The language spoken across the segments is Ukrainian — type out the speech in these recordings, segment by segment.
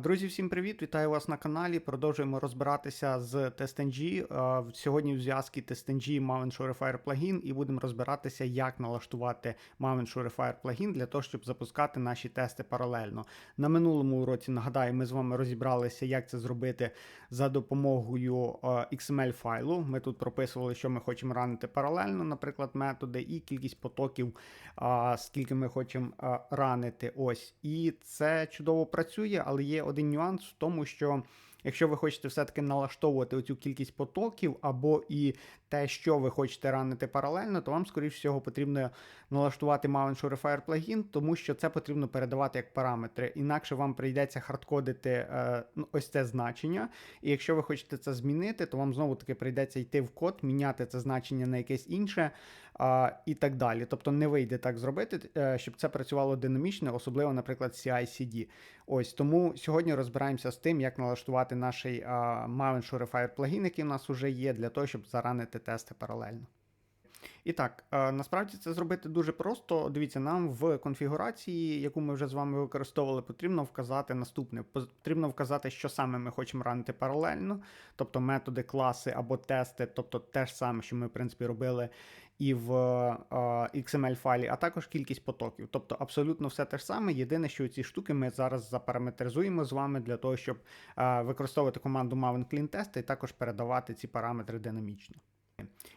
Друзі, всім привіт! Вітаю вас на каналі. Продовжуємо розбиратися з TestNG. Сьогодні в зв'язку TestNG Maven Shurifier плагін і будемо розбиратися, як налаштувати Maven Shurifier плагін для того, щоб запускати наші тести паралельно. На минулому уроці, нагадаю, ми з вами розібралися, як це зробити за допомогою XML файлу. Ми тут прописували, що ми хочемо ранити паралельно, наприклад, методи, і кількість потоків, скільки ми хочемо ранити. Ось. І це чудово працює, але є один нюанс в тому, що якщо ви хочете все-таки налаштовувати оцю кількість потоків, або і те, що ви хочете ранити паралельно, то вам, скоріш всього, потрібно налаштувати Maven Shurifier плагін, тому що це потрібно передавати як параметри. Інакше вам прийдеться хардкодити е, ну, ось це значення. І якщо ви хочете це змінити, то вам знову таки прийдеться йти в код, міняти це значення на якесь інше а, і так далі. Тобто не вийде так зробити, е, щоб це працювало динамічно, особливо, наприклад, CI-CD. Ось тому сьогодні розбираємося з тим, як налаштувати наш Maven Shurifier плагін, який в нас вже є, для того, щоб заранити тести паралельно. І так, е, насправді це зробити дуже просто. Дивіться, нам в конфігурації, яку ми вже з вами використовували, потрібно вказати наступне. Потрібно вказати, що саме ми хочемо ранити паралельно, тобто методи, класи або тести, тобто те ж саме, що ми, в принципі, робили і в е, XML файлі, а також кількість потоків. Тобто абсолютно все те ж саме. Єдине, що ці штуки ми зараз запараметризуємо з вами для того, щоб е, використовувати команду Maven Clean Test і також передавати ці параметри динамічно.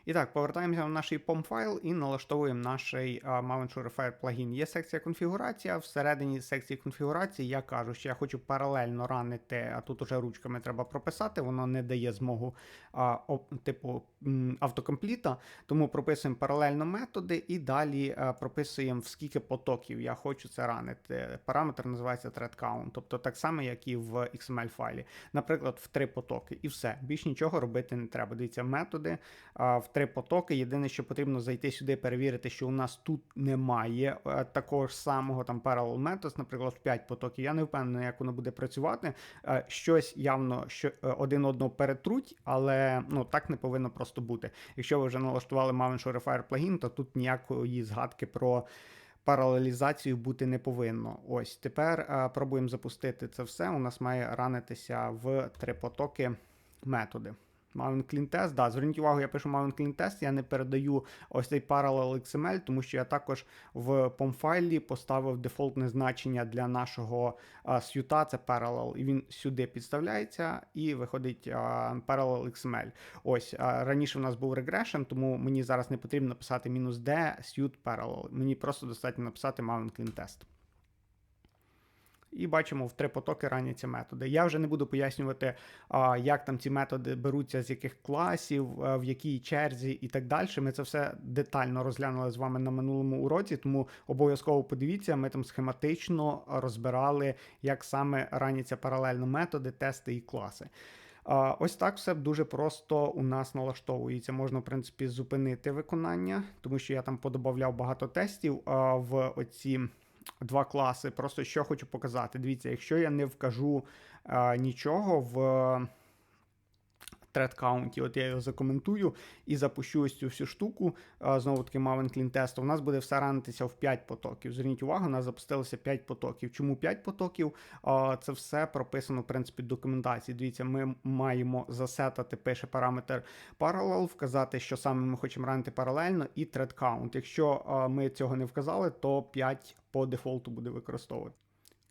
І так, повертаємося в наш POM файл і налаштовуємо наш Shurifier плагін. Є секція конфігурація. Всередині секції конфігурації я кажу, що я хочу паралельно ранити, а тут уже ручками треба прописати, воно не дає змогу а, о, типу автокомпліта. Тому прописуємо паралельно методи і далі а, прописуємо, в скільки потоків я хочу це ранити. Параметр називається thread count, тобто так само, як і в XML файлі. Наприклад, в три потоки. І все. Більш нічого робити не треба. Дивіться, методи в три потоки. Єдине, що потрібно зайти сюди, перевірити, що у нас тут немає е, такого ж самого там parallel methods, наприклад, в 5 потоків. Я не впевнений, як воно буде працювати. Е, щось явно що е, один одного перетруть, але ну так не повинно просто бути. Якщо ви вже налаштували Maven Shurifier плагін, то тут ніякої згадки про. Паралелізацію бути не повинно. Ось тепер е, пробуємо запустити це все. У нас має ранитися в три потоки методи. Maven Clean Test, да, зверніть увагу, я пишу Maven Clean Test, я не передаю ось цей Parallel XML, тому що я також в POM-файлі поставив дефолтне значення для нашого а, сюта, це Parallel, і він сюди підставляється і виходить а, Parallel XML. Ось, а, раніше в нас був regression, тому мені зараз не потрібно написати мінус D, suit Parallel. Мені просто достатньо написати Maven Clean Test. І бачимо в три потоки раняться методи. Я вже не буду пояснювати, як там ці методи беруться, з яких класів, в якій черзі і так далі. Ми це все детально розглянули з вами на минулому уроці, тому обов'язково подивіться, ми там схематично розбирали, як саме раняться паралельно методи, тести і класи. Ось так все дуже просто у нас налаштовується. Можна, в принципі, зупинити виконання, тому що я там подобавляв багато тестів в оці два класи. Просто що хочу показати. Дивіться, якщо я не вкажу а, нічого в count, от я його закоментую і запущу ось цю всю штуку. Знову таки, Maven Clean Test, у нас буде все ранитися в 5 потоків. Зверніть увагу, у нас запустилося 5 потоків. Чому 5 потоків? Це все прописано, в принципі, в документації. Дивіться, ми маємо засетати, пише параметр parallel, вказати, що саме ми хочемо ранити паралельно, і count. Якщо ми цього не вказали, то 5 по дефолту буде використовувати.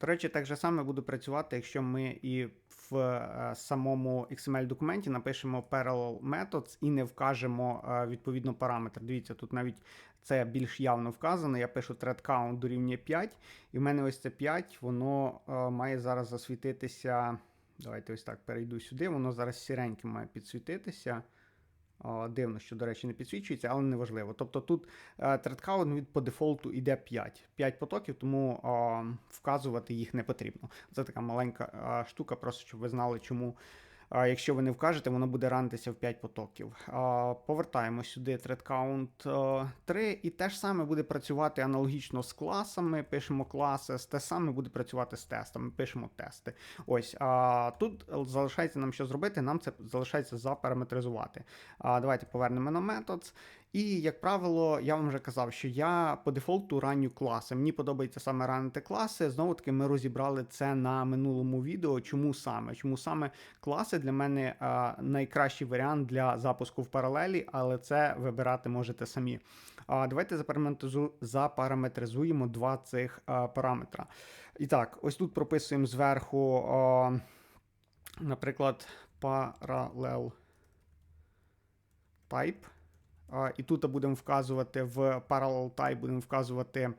До речі, так же саме буде працювати, якщо ми і в е, самому XML-документі напишемо parallel methods і не вкажемо е, відповідно параметр. Дивіться, тут навіть це більш явно вказано. Я пишу thread count дорівнює 5, і в мене ось це 5, воно е, має зараз засвітитися. Давайте ось так перейду сюди. Воно зараз сіреньким має підсвітитися. Дивно, що, до речі, не підсвічується, але не важливо. Тобто тут тредкаун від по дефолту йде 5 5 потоків, тому вказувати їх не потрібно. Це така маленька штука, просто щоб ви знали, чому Якщо ви не вкажете, воно буде ранитися в 5 потоків. Повертаємо сюди thread 3, і те ж саме буде працювати аналогічно з класами. Пишемо класи, те саме буде працювати з тестами, пишемо тести. Ось а тут залишається нам що зробити, нам це залишається запараметризувати. Давайте повернемо на метод. І, як правило, я вам вже казав, що я по дефолту раню класи. Мені подобається саме ранити класи. Знову таки, ми розібрали це на минулому відео. Чому саме? Чому саме класи для мене а, найкращий варіант для запуску в паралелі, але це вибирати можете самі. А, Давайте запараметризуємо два цих а, параметра. І так, ось тут прописуємо зверху, а, наприклад, parallel type. І тут будемо вказувати в parallel type, будемо вказувати,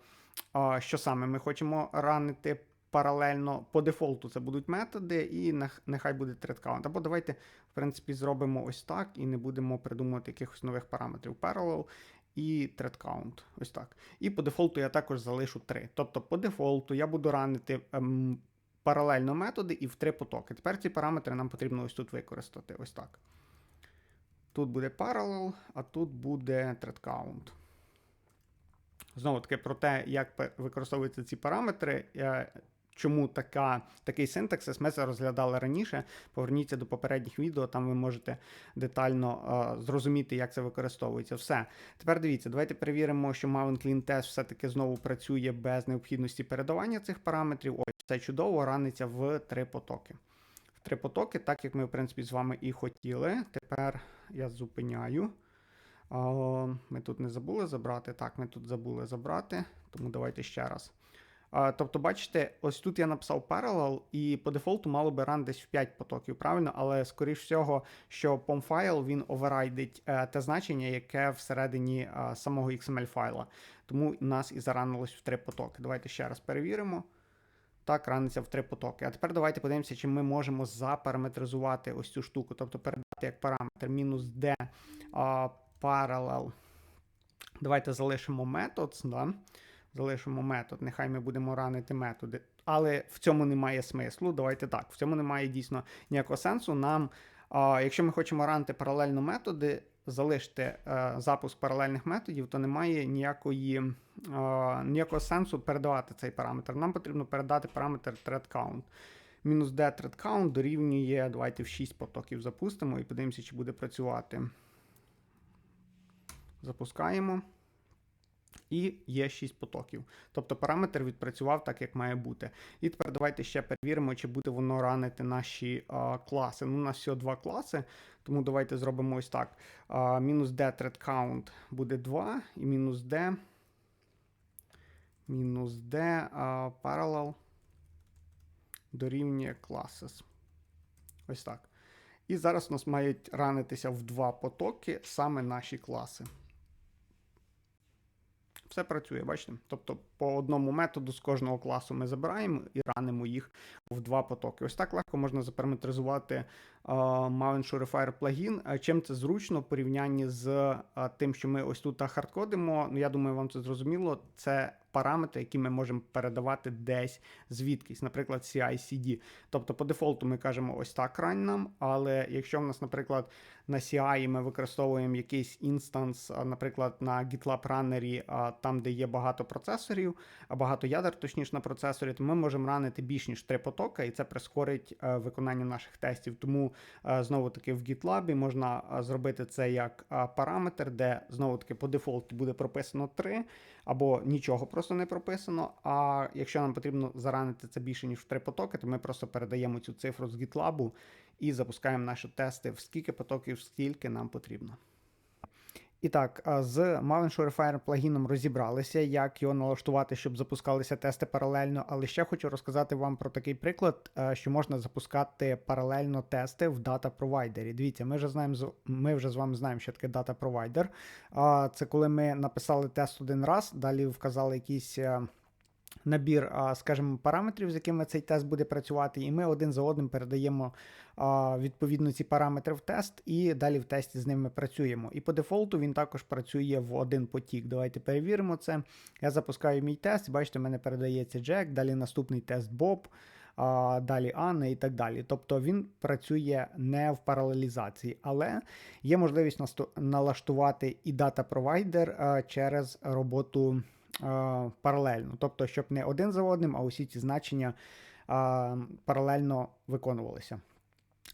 що саме ми хочемо ранити паралельно. По дефолту це будуть методи, і нехай буде thread count. Або давайте, в принципі, зробимо ось так і не будемо придумувати якихось нових параметрів. Parallel і thread count. Ось так. І по дефолту я також залишу 3. Тобто по дефолту я буду ранити ем, паралельно методи і в три потоки. Тепер ці параметри нам потрібно ось тут використати. Ось так. Тут буде parallel, а тут буде thread count. Знову таки про те, як використовуються ці параметри. Чому така, такий синтаксис, ми це розглядали раніше. Поверніться до попередніх відео, там ви можете детально е, зрозуміти, як це використовується. Все. Тепер дивіться, давайте перевіримо, що Maven Clean Test все-таки знову працює без необхідності передавання цих параметрів. Ось це чудово раниться в три потоки. В три потоки, так як ми, в принципі, з вами і хотіли. Тепер я зупиняю. Ми тут не забули забрати. Так, ми тут забули забрати, тому давайте ще раз. Тобто, бачите, ось тут я написав parallel, і по дефолту мало би ран десь в 5 потоків, правильно? Але, скоріш всього, що POM-файл він оверрайдить е, те значення, яке всередині е, самого XML файла. Тому нас і заранилось в 3 потоки. Давайте ще раз перевіримо. Так, раниться в 3 потоки. А тепер давайте подивимося, чи ми можемо запараметризувати ось цю штуку, тобто передати як параметр мінус d а, parallel. Давайте залишимо метод. Да? Залишимо метод. Нехай ми будемо ранити методи. Але в цьому немає смислу. Давайте так. В цьому немає дійсно ніякого сенсу. Нам, а, якщо ми хочемо ранити паралельно методи, залишити е, запуск паралельних методів, то немає ніякої, е, ніякого сенсу передавати цей параметр. Нам потрібно передати параметр thread count. Мінус d thread дорівнює. Давайте в 6 потоків запустимо і подивимося, чи буде працювати. Запускаємо. І є 6 потоків. Тобто параметр відпрацював так, як має бути. І тепер давайте ще перевіримо, чи буде воно ранити наші а, класи. Ну, у нас всього два класи, тому давайте зробимо ось так. А, мінус d thread count буде 2, і мінус d. Мінус d а, parallel дорівнює classes. Ось так. І зараз у нас мають ранитися в два потоки саме наші класи. Все працює, бачите? Тобто по одному методу з кожного класу ми забираємо і ранимо їх в два потоки. Ось так легко можна запараметризувати uh, Maven плагін. Чим це зручно в порівнянні з тим, що ми ось тут хардкодимо. Ну, я думаю, вам це зрозуміло. Це параметри, які ми можемо передавати десь звідкись, наприклад, CI-CD. Тобто, по дефолту ми кажемо ось так рань нам, але якщо в нас, наприклад, на CI ми використовуємо якийсь інстанс, наприклад, на GitLab Runner, там, де є багато процесорів, багато ядер, точніше на процесорі, то ми можемо ранити більш ніж три потоки, і це прискорить виконання наших тестів. Тому знову таки в GitLab можна зробити це як параметр, де знову таки по дефолту буде прописано 3, або нічого просто не прописано. А якщо нам потрібно заранити це більше ніж в три потоки, то ми просто передаємо цю цифру з GitLab і запускаємо наші тести в скільки потоків, скільки нам потрібно. І так, з Maven Surefire плагіном розібралися, як його налаштувати, щоб запускалися тести паралельно. Але ще хочу розказати вам про такий приклад, що можна запускати паралельно тести в дата-провайдері. Дивіться, ми вже знаємо, ми вже з вами знаємо, що таке дата-провайдер. Це коли ми написали тест один раз, далі вказали якісь. Набір, скажімо, параметрів, з якими цей тест буде працювати, і ми один за одним передаємо відповідно ці параметри в тест, і далі в тесті з ними працюємо. І по дефолту він також працює в один потік. Давайте перевіримо це. Я запускаю мій тест, бачите, в мене передається Jack, далі наступний тест Bob, далі Анна і так далі. Тобто він працює не в паралелізації, але є можливість налаштувати і дата-провайдер через роботу паралельно. Тобто, щоб не один за одним, а усі ці значення паралельно виконувалися.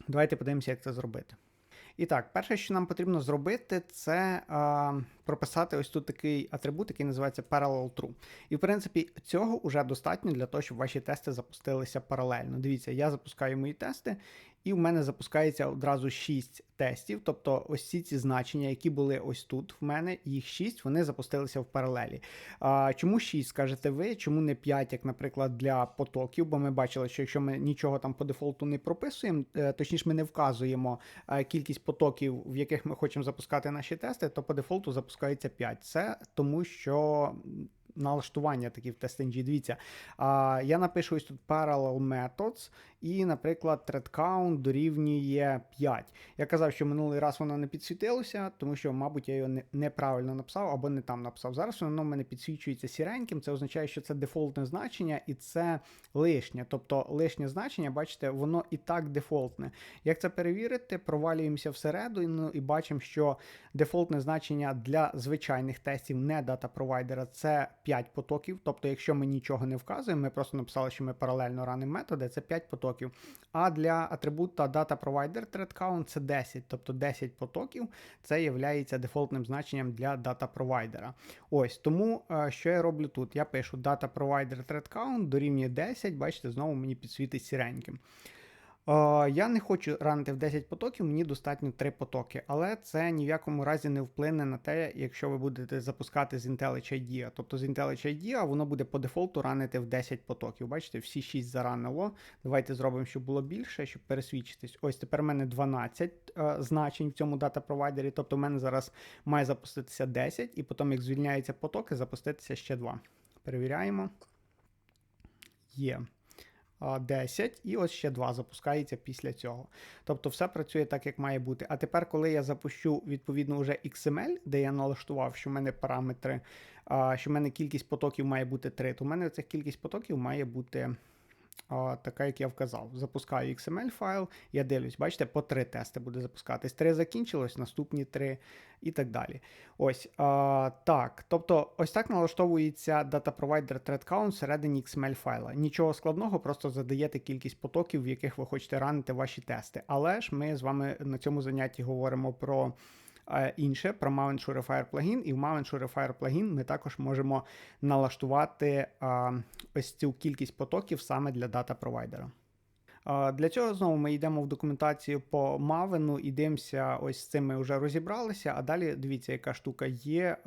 Давайте подивимося, як це зробити. І так, перше, що нам потрібно зробити, це прописати ось тут такий атрибут, який називається Parallel True. І в принципі цього вже достатньо для того, щоб ваші тести запустилися паралельно. Дивіться, я запускаю мої тести, і в мене запускається одразу 6 тестів. Тобто, ось ці ці значення, які були ось тут в мене, їх 6, вони запустилися в паралелі. А, Чому 6, скажете ви? Чому не 5, як, наприклад, для потоків? Бо ми бачили, що якщо ми нічого там по дефолту не прописуємо, е, точніше, ми не вказуємо е, кількість потоків, в яких ми хочемо запускати наші тести, то по дефолту запускається 5. Це тому, що налаштування такі в TestNG. Дивіться, а, я напишу ось тут Parallel Methods, і, наприклад, thread count дорівнює 5. Я казав, що минулий раз воно не підсвітилося, тому що, мабуть, я його не, неправильно написав або не там написав. Зараз воно в мене підсвічується сіреньким. Це означає, що це дефолтне значення і це лишнє. Тобто лишнє значення, бачите, воно і так дефолтне. Як це перевірити? Провалюємося всередину і бачимо, що дефолтне значення для звичайних тестів не дата провайдера це 5 потоків. Тобто, якщо ми нічого не вказуємо, ми просто написали, що ми паралельно ранимо методи, це 5 потоків. А для атрибута Data Provider Thread Count це 10, тобто 10 потоків, це є дефолтним значенням для дата провайдера. Ось тому, е, що я роблю тут? Я пишу Data Provider Thread Count дорівнює 10, бачите, знову мені підсвітить сіреньким. Я не хочу ранити в 10 потоків, мені достатньо 3 потоки, але це ні в якому разі не вплине на те, якщо ви будете запускати з IntelliJ IDEA. Тобто з IntelliJ IDEA воно буде по дефолту ранити в 10 потоків. Бачите, всі 6 заранило. Давайте зробимо, щоб було більше, щоб пересвідчитись. Ось тепер у мене 12 е, значень в цьому дата провайдері. Тобто в мене зараз має запуститися 10, і потім, як звільняються потоки, запуститися ще 2. Перевіряємо. Є. 10, і ось ще 2 запускається після цього. Тобто все працює так, як має бути. А тепер, коли я запущу відповідно вже XML, де я налаштував, що в мене параметри, що в мене кількість потоків має бути 3, то в мене цих кількість потоків має бути така, як я вказав. Запускаю XML файл, я дивлюсь, бачите, по три тести буде запускатись. Три закінчилось, наступні три і так далі. Ось а, так. Тобто, ось так налаштовується Data Provider Thread Count всередині XML файла. Нічого складного, просто задаєте кількість потоків, в яких ви хочете ранити ваші тести. Але ж ми з вами на цьому занятті говоримо про. Інше про Mount Shurifier плагін, і в Mount Shurifier плагін ми також можемо налаштувати ось цю кількість потоків саме для дата провайдера. Для цього знову ми йдемо в документацію по мавину і дивимося, ось з цим ми вже розібралися. А далі дивіться, яка штука є.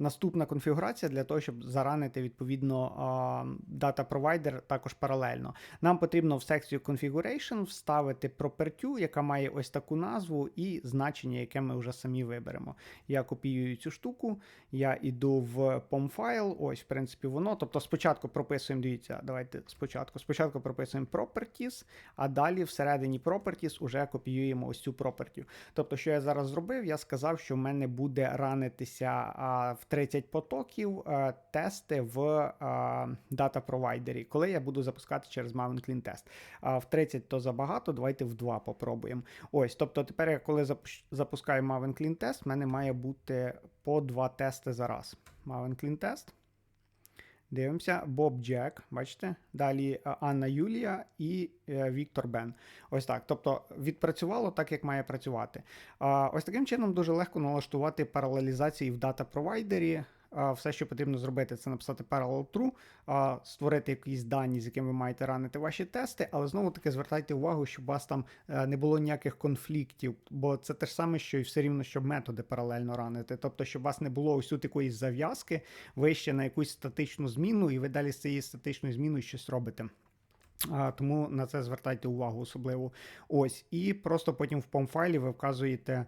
Наступна конфігурація для того, щоб заранити відповідно дата провайдер також паралельно. Нам потрібно в секцію Configuration вставити property, яка має ось таку назву і значення, яке ми вже самі виберемо. Я копіюю цю штуку, я йду в POM файл, ось, в принципі, воно. Тобто спочатку прописуємо, дивіться, давайте спочатку. Спочатку прописуємо properties, а далі всередині properties уже копіюємо ось цю property. Тобто, що я зараз зробив, я сказав, що в мене буде ранитися в 30 потоків е, тести в дата провайдері, коли я буду запускати через Maven Clean Test. В 30 то забагато, давайте в 2 попробуємо. Ось, тобто тепер, я коли запускаю Maven Clean Test, в мене має бути по 2 тести за раз. Maven Clean Test. Дивимося, Боб Джек, бачите? Далі е, Анна Юлія і е, Віктор Бен. Ось так. Тобто відпрацювало так, як має працювати. Ось таким чином дуже легко налаштувати паралелізації в дата-провайдері все, що потрібно зробити, це написати parallel true, створити якісь дані, з якими ви маєте ранити ваші тести, але знову таки звертайте увагу, щоб у вас там е, не було ніяких конфліктів, бо це те ж саме, що і все рівно, щоб методи паралельно ранити. Тобто, щоб у вас не було ось якоїсь зав'язки, ви ще на якусь статичну зміну, і ви далі з цією статичною зміною щось робите. Тому на це звертайте увагу особливо. Ось. І просто потім в POM-файлі ви вказуєте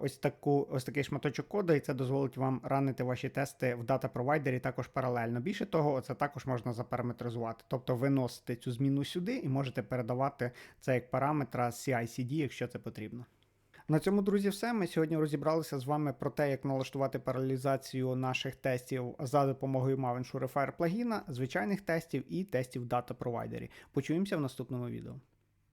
ось таку ось такий шматочок коду, і це дозволить вам ранити ваші тести в дата-провайдері також паралельно. Більше того, це також можна запараметризувати. Тобто виносите цю зміну сюди і можете передавати це як параметра CI-CD, якщо це потрібно. На цьому, друзі, все. Ми сьогодні розібралися з вами про те, як налаштувати паралізацію наших тестів за допомогою Maven Shurifier плагіна, звичайних тестів і тестів в дата-провайдері. Почуємося в наступному відео.